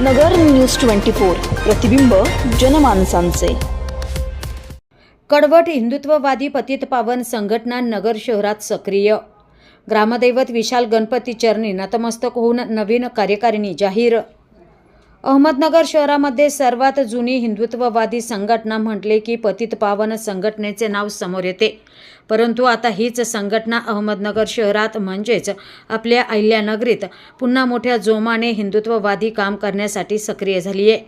नगर news twenty four प्रतिबिंब जनमानसांचे. कडवट हिंदुत्ववादी पतित पावन संघटना नगर शहरात सक्रिय. ग्रामदैवत विशाल गणपती चरणी नतमस्तक होऊन नवीन कार्यकारिणी जाहीर. अहमदनगर शहरामध्ये सर्वात जुनी हिंदुत्ववादी संघटना म्हटले की पतित पावन संघटनेचे नाव समोर येते. परंतु आता हीच संघटना अहमदनगर शहरात म्हणजेच आपल्या अहिल्यानगरीत पुन्हा मोठ्या जोमाने हिंदुत्ववादी काम करण्यासाठी सक्रिय झाली आहे.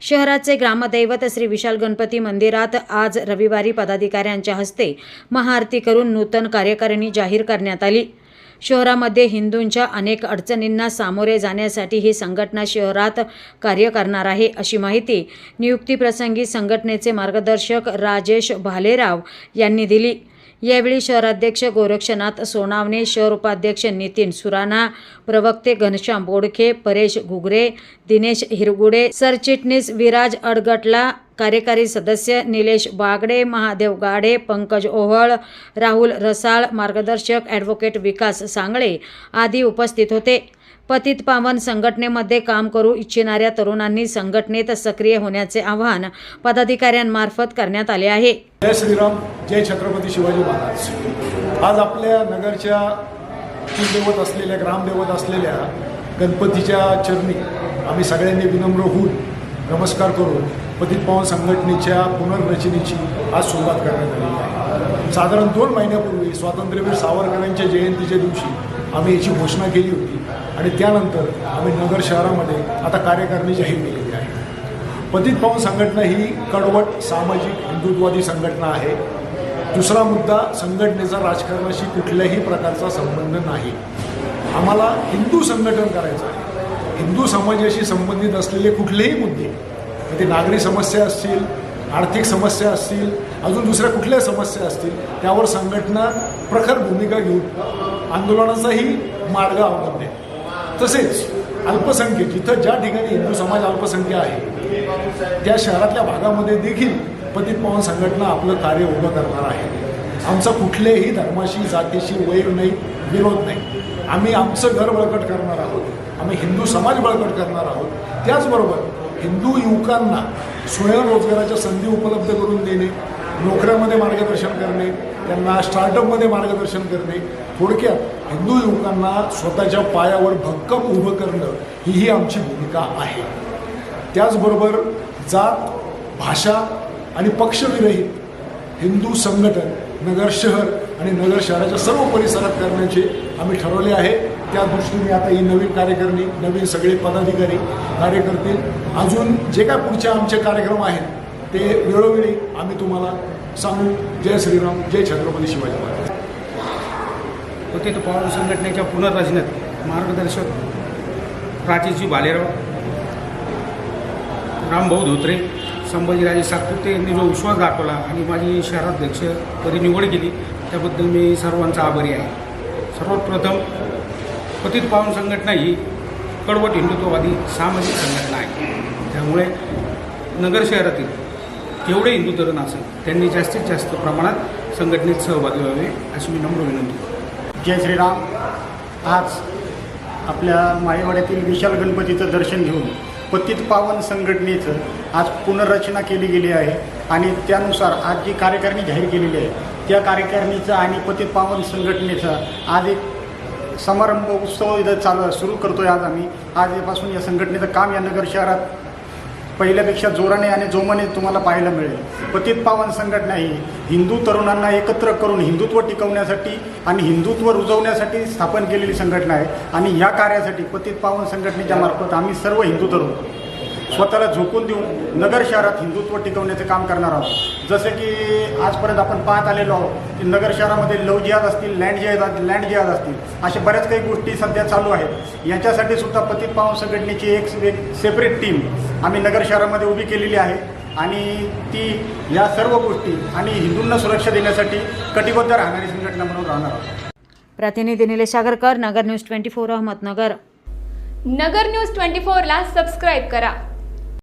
शहराचे ग्रामदैवत श्री विशाल गणपती मंदिरात आज रविवारी पदाधिकाऱ्यांच्या हस्ते महाआरती करून नूतन कार्यकारिणी जाहीर करण्यात आली. शहरामध्ये हिंदूंच्या अनेक अडचणींना सामोरे जाण्यासाठी ही संघटना शहरात कार्य करणार आहे अशी माहिती नियुक्तीप्रसंगी संघटनेचे मार्गदर्शक राजेश भालेराव यांनी दिली. यावेळी शहराध्यक्ष गोरक्षनाथ सोनावणे शहर उपाध्यक्ष नितीन सुराणा प्रवक्ते घनश्याम बोडखे परेश घुगरे दिनेश हिरगुडे सरचिटणीस विराज अडगटला कार्यकारी सदस्य निलेश बागडे महादेव गाडे पंकज ओहळ राहुल रसाळ मार्गदर्शक ॲडव्होकेट विकास सांगळे आदी उपस्थित होते. पतित पावन संघटनेमध्ये काम करू इच्छिणाऱ्या तरुणांनी संघटनेत सक्रिय होण्याचे आवाहन पदाधिकाऱ्यांमार्फत करण्यात आले आहे. जय श्रीराम जय छत्रपती शिवाजी महाराज. आज आपल्या नगरच्या कुलदेवत असलेल्या ग्रामदेवत असलेल्या गणपतीच्या चरणी आम्ही सगळ्यांनी विनम्र होऊन नमस्कार करून पतित पावन संघटनेच्या पुनर्रचनेची आज सुरुवात करण्यात आली आहे. साधारण दोन महिन्यापूर्वी स्वातंत्र्यवीर सावरकरांच्या जयंतीच्या दिवशी आम्ही याची घोषणा केली होती. आणि त्यानंतर आम्ही नगर शहरामध्ये आता कार्यकारिणी जाहीर केलेली आहे. पतित पावन संघटना ही कडवट सामाजिक हिंदुत्ववादी संघटना आहे. दुसरा मुद्दा संघटनेचा राजकारणाशी कुठल्याही प्रकारचा संबंध नाही. आम्हाला हिंदू संघटन करायचं आहे. हिंदू समाजाशी संबंधित असलेले कुठलेही मुद्दे ते नागरी समस्या असतील आर्थिक समस्या असतील अजून दुसऱ्या कुठल्या समस्या असतील त्यावर संघटना प्रखर भूमिका घेऊन आंदोलनाचाही मार्ग अवलंबते तसेच अल्पसंख्य जिथं ज्या ठिकाणी हिंदू समाज अल्पसंख्य आहे त्या शहरातल्या भागामध्ये देखील पतित पवन संघटना आपलं कार्य उभं करणार आहे. आमचा कुठल्याही धर्माशी जातीशी वैर नाही विरोध नाही. आम्ही आमचं घर बळकट करणार आहोत. आम्ही हिंदू समाज बळकट करणार आहोत. त्याचबरोबर हिंदू युवकांना स्वयंरोजगाराच्या संधी उपलब्ध करून देणे नोकऱ्यामध्ये मार्गदर्शन करणे त्यांना स्टार्टअपमध्ये मार्गदर्शन करणे थोडक्यात हिंदू युवकांना स्वतःच्या पायावर भक्कम उभं करणं ही ही आमची भूमिका आहे. त्याचबरोबर जात भाषा आणि पक्षविरहित हिंदू संघटन नगर शहर आणि नगर शहराच्या सर्व परिसरात करण्याचे आम्ही ठरवले आहे. त्या दृष्टीने आता ही नवीन कार्यकारिणी नवीन सगळे पदाधिकारी कार्य करतील अजून जे काय पुढचे आमचे कार्यक्रम आहेत ते वेळोवेळी आम्ही तुम्हाला सांगू. जय श्रीराम जय छत्रपती शिवाजी महाराज. पतित पवार संघटनेच्या पुनर्रचनेत मार्गदर्शक प्राचीजी भालेराव रामभाऊ धोत्रे संभाजीराजे सातपुते यांनी जो विश्वास दाखवला आणि माझी शहराध्यक्ष तरी निवड केली त्याबद्दल मी सर्वांचा आभारी आहे. सर्वात प्रथम पतित पावन संघटना ही कडवट हिंदुत्ववादी सामाजिक संघटना आहे. त्यामुळे नगर शहरातील जेवढे हिंदू तरुण असेल त्यांनी जास्तीत जास्त प्रमाणात संघटनेत सहभागी व्हावे अशी मी नम्र विनंती करतो. जय श्रीराम. आज आपल्या माळेवाड्यातील विशाल गणपतीचं दर्शन घेऊन पतित पावन संघटनेचं आज पुनर्रचना केली गेली आहे आणि त्यानुसार आज जी कार्यकारिणी जाहीर केलेली आहे त्या कार्यकारिणीचा आणि पतित पावन संघटनेचा आज एक समारंभ उत्सव इथं चालू सुरू करतोय आज आम्ही. आजपासून या संघटनेचं काम या नगर शहरात पहिल्यापेक्षा जोराने आणि जोमाने तुम्हाला पाहायला मिळेल. पतित पावन संघटना ही हिंदू तरुणांना एकत्र करून हिंदुत्व टिकवण्यासाठी आणि हिंदुत्व रुजवण्यासाठी स्थापन केलेली संघटना आहे. आणि या कार्यासाठी पतित पावन संघटनेच्या मार्फत आम्ही सर्व हिंदू तरुण स्वतःला झोकून देऊन नगर शहरात हिंदुत्व टिकवण्याचे काम करणार आहोत. जसे की आजपर्यंत आपण पाहत आलेलो आहोत की नगर शहरामध्ये लव जिहाद असतील लँड जिहाद लँड जिहाद असतील अशा बऱ्याच काही गोष्टी सध्या चालू आहेत. याच्यासाठी सुद्धा पतित पावन संघटनेची एक एक सेपरेट टीम आम्ही नगर शहरामध्ये उभी केलेली आहे. आणि ती या सर्व गोष्टी आणि हिंदूंना सुरक्षा देण्यासाठी कटिबद्ध राहणारी संघटना म्हणून राहणार आहोत. प्रतिनिधी Nilesh Sagarkar Nagar news twenty four Ahmednagar. Nagar news twenty फोरला सबस्क्राईब करा.